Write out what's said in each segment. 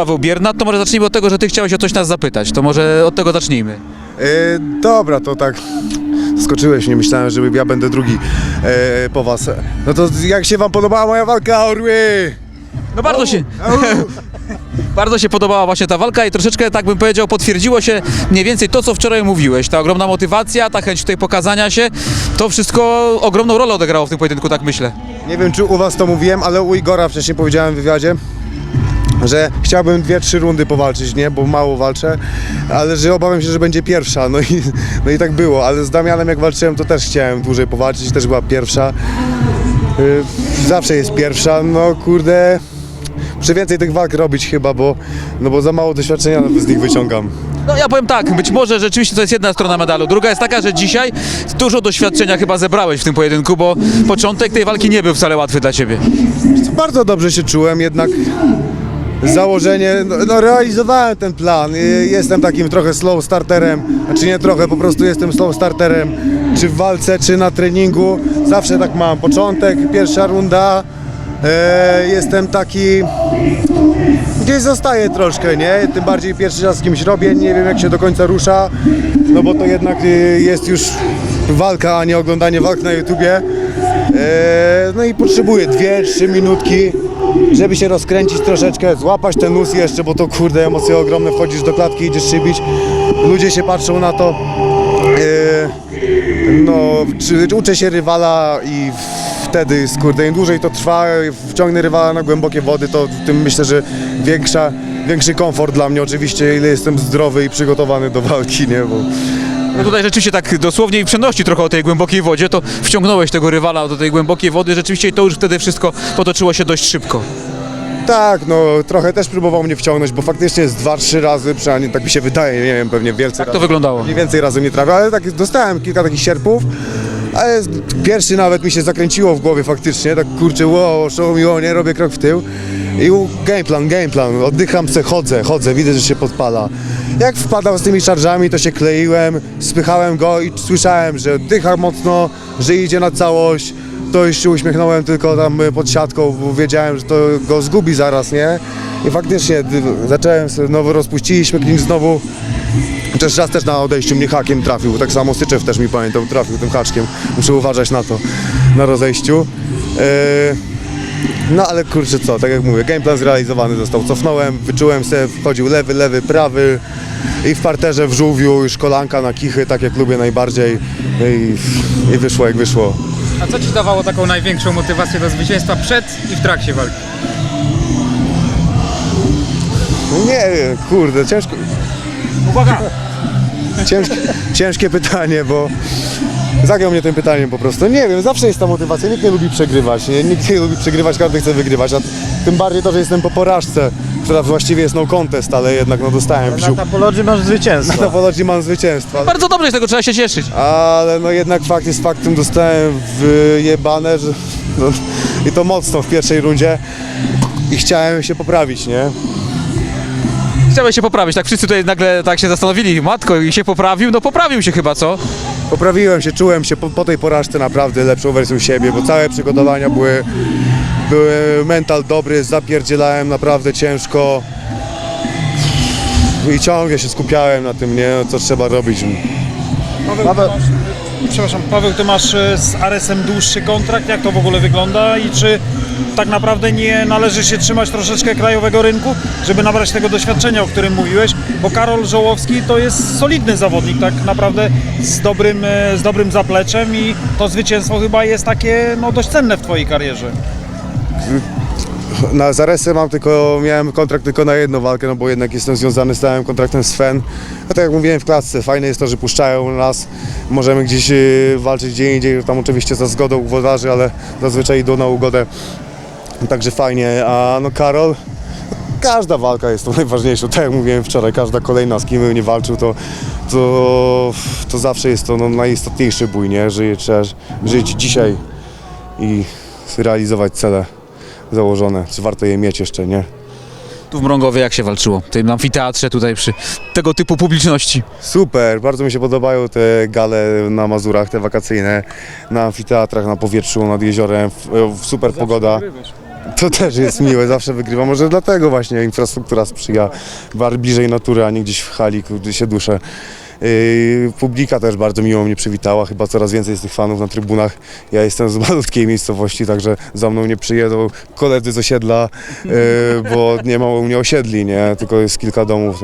Paweł Biernat, to może zacznijmy od tego, że ty chciałeś o coś nas zapytać, to może od tego zacznijmy. E, dobra, to tak skoczyłeś, nie myślałem, że ja będę drugi e, po was. No to jak się wam podobała moja walka, orły? No bardzo się, bardzo się podobała właśnie ta walka i troszeczkę, tak bym powiedział, potwierdziło się mniej więcej to, co wczoraj mówiłeś. Ta ogromna motywacja, ta chęć tutaj pokazania się, to wszystko ogromną rolę odegrało w tym pojedynku, tak myślę. Nie wiem, czy u was to mówiłem, ale u Igora wcześniej powiedziałem w wywiadzie, że chciałbym dwie, trzy rundy powalczyć, nie, bo mało walczę, ale że obawiam się, że będzie pierwsza, no i, no i tak było, ale z Damianem jak walczyłem, to też chciałem dłużej powalczyć, też była pierwsza. Y, Zawsze jest pierwsza, no kurde, muszę więcej tych walk robić chyba, bo, no bo za mało doświadczenia z nich wyciągam. No ja powiem tak, być może rzeczywiście to jest jedna strona medalu. Druga jest taka, że dzisiaj dużo doświadczenia chyba zebrałeś w tym pojedynku, bo początek tej walki nie był wcale łatwy dla ciebie. Bardzo dobrze się czułem, jednak założenie, no, no realizowałem ten plan. Jestem takim trochę slow starterem, znaczy nie trochę, po prostu jestem slow starterem, czy w walce, czy na treningu. Zawsze tak mam. Początek, pierwsza runda, e, jestem taki... Gdzieś zostaję troszkę, nie? Tym bardziej pierwszy raz z kimś robię, nie wiem jak się do końca rusza, no bo to jednak y, jest już walka, a nie oglądanie walk na YouTubie. E, no i potrzebuję dwie, trzy minutki, żeby się rozkręcić troszeczkę, złapać ten nus jeszcze, bo to kurde emocje ogromne, wchodzisz do klatki, idziesz szybić, ludzie się patrzą na to. E, no, uczę się rywala i wtedy, kurde, im dłużej to trwa, wciągnę rywala na głębokie wody, to tym myślę, że większa, większy komfort dla mnie oczywiście, ile jestem zdrowy i przygotowany do walki, nie, bo... No tutaj rzeczywiście tak dosłownie i przenosi trochę o tej głębokiej wodzie, to wciągnąłeś tego rywala do tej głębokiej wody, rzeczywiście to już wtedy wszystko potoczyło się dość szybko. Tak, no trochę też próbował mnie wciągnąć, bo faktycznie jest dwa, trzy razy, przynajmniej tak mi się wydaje, nie wiem, pewnie wielce to wyglądało? Mniej więcej razy mnie trafił, ale tak dostałem kilka takich sierpów, ale pierwszy nawet mi się zakręciło w głowie faktycznie, tak kurczę, wow, show mi, o, nie, robię krok w tył. I u- game plan, game plan, oddycham se, chodzę, chodzę, widzę, że się podpala. Jak wpadał z tymi szarżami, to się kleiłem, spychałem go i słyszałem, że oddycha mocno, że idzie na całość. To się uśmiechnąłem tylko tam y, pod siatką, bo wiedziałem, że to go zgubi zaraz, nie? I faktycznie dy- zacząłem sobie, znowu rozpuściliśmy klin znowu. Chociaż raz też na odejściu mnie hakiem trafił, tak samo Syczew też mi pamiętam, trafił tym haczkiem. Muszę uważać na to, na rozejściu. Yy, no ale kurczę co, tak jak mówię, gameplan zrealizowany został. Cofnąłem, wyczułem się, wchodził lewy, lewy, prawy i w parterze w żółwiu już kolanka na kichy, tak jak lubię najbardziej i, i wyszło jak wyszło. A co Ci dawało taką największą motywację do zwycięstwa przed i w trakcie walki? No nie wiem, kurde, ciężko, Uwaga! ciężkie, ciężkie pytanie, bo zagiął mnie tym pytaniem po prostu. Nie wiem, zawsze jest ta motywacja, nikt nie lubi przegrywać, nie? nikt nie lubi przegrywać, każdy chce wygrywać, a tym bardziej to, że jestem po porażce, która właściwie jest no contest, ale jednak no dostałem w Na ziół. tapologii masz Na zwycięstwo. Apologii mam zwycięstwo, Bardzo dobrze, z tego trzeba się cieszyć. ale no jednak fakt jest faktem, dostałem wyjebane, że no, i to mocno w pierwszej rundzie i chciałem się poprawić, nie? Chciałeś się poprawić, tak wszyscy tutaj nagle tak się zastanowili, matko, i się poprawił, no poprawił się chyba, co? Poprawiłem się, czułem się po, po tej porażce naprawdę lepszą wersją siebie, bo całe przygotowania były, były mental dobry, zapierdzielałem naprawdę ciężko i ciągle się skupiałem na tym, nie, co trzeba robić. Paweł, przepraszam, Paweł, Ty masz e, z Aresem dłuższy kontrakt, jak to w ogóle wygląda? I czy tak naprawdę nie należy się trzymać troszeczkę krajowego rynku, żeby nabrać tego doświadczenia, o którym mówiłeś, bo Karol Żołowski to jest solidny zawodnik, tak naprawdę z dobrym, e, z dobrym zapleczem i to zwycięstwo chyba jest takie no, dość cenne w Twojej karierze. Na Zaresy mam tylko, miałem kontrakt tylko na jedną walkę, no bo jednak jestem związany z całym kontraktem z FEN. A tak jak mówiłem w klatce, fajne jest to, że puszczają nas, możemy gdzieś y, walczyć gdzie indziej, tam oczywiście za zgodą włodarzy, ale zazwyczaj idą na ugodę. Także fajnie, a no Karol, każda walka jest to najważniejsza, tak jak mówiłem wczoraj, każda kolejna, z kim bym nie walczył, to, to, to zawsze jest to no, najistotniejszy bój, nie? Że trzeba żyć dzisiaj i realizować cele założone. Czy warto je mieć jeszcze, nie? Tu w Mrągowie jak się walczyło? W tym amfiteatrze tutaj przy tego typu publiczności. Super, bardzo mi się podobają te gale na Mazurach, te wakacyjne, na amfiteatrach, na powietrzu, nad jeziorem, w, w super pogoda. To też jest miłe, zawsze wygrywa. Może dlatego właśnie infrastruktura sprzyja bar bliżej natury, a nie gdzieś w hali, gdzie się duszę. Yy, publika też bardzo miło mnie przywitała, chyba coraz więcej jest tych fanów na trybunach. Ja jestem z malutkiej miejscowości, także za mną nie przyjedą koledzy z osiedla, yy, bo nie ma u mnie osiedli, nie? tylko jest kilka domów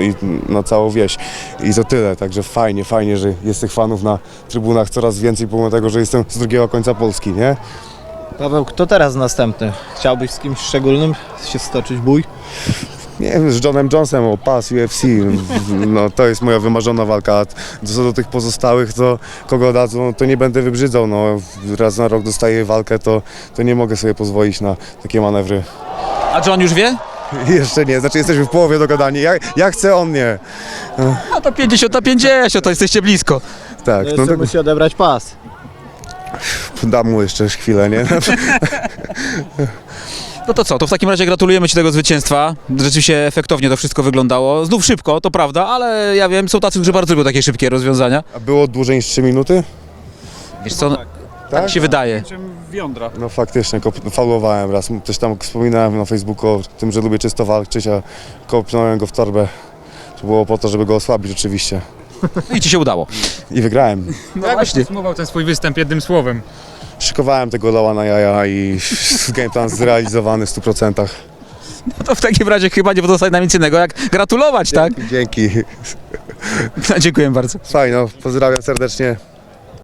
i na całą wieś i to tyle, także fajnie, fajnie, że jest tych fanów na trybunach coraz więcej, pomimo tego, że jestem z drugiego końca Polski, nie? Paweł, kto teraz następny? Chciałbyś z kimś szczególnym się stoczyć bój? Nie wiem, z Johnem Jonesem o pas UFC. No, to jest moja wymarzona walka. A Co do tych pozostałych, to kogo dadzą, to nie będę wybrzydzał. No, raz na rok dostaję walkę, to, to nie mogę sobie pozwolić na takie manewry. A John już wie? Jeszcze nie, znaczy jesteśmy w połowie dogadani. Ja, ja chcę, on nie. No to 50 na 50, to jesteście blisko. Tak, no Jeszcze to musi odebrać pas. dam mu jeszcze chwilę, nie? No to co, to w takim razie gratulujemy Ci tego zwycięstwa. Rzeczywiście efektownie to wszystko wyglądało. Znów szybko, to prawda, ale ja wiem, są tacy, którzy bardzo lubią takie szybkie rozwiązania. A było dłużej niż 3 minuty? Wiesz co, tak. tak się wydaje. Jądra. No faktycznie, kop- faulowałem raz. Też tam wspominałem na Facebooku o tym, że lubię czysto walczyć, a kopnąłem go w torbę. To było po to, żeby go osłabić oczywiście. I Ci się udało. I wygrałem. No właśnie. Podsumował ten swój występ jednym słowem. Szykowałem tego loła na jaja i game plan zrealizowany w 100%. No to w takim razie chyba nie pozostaje nam nic innego jak gratulować, tak? Dzięki. Dziękuję bardzo. Fajno, pozdrawiam serdecznie.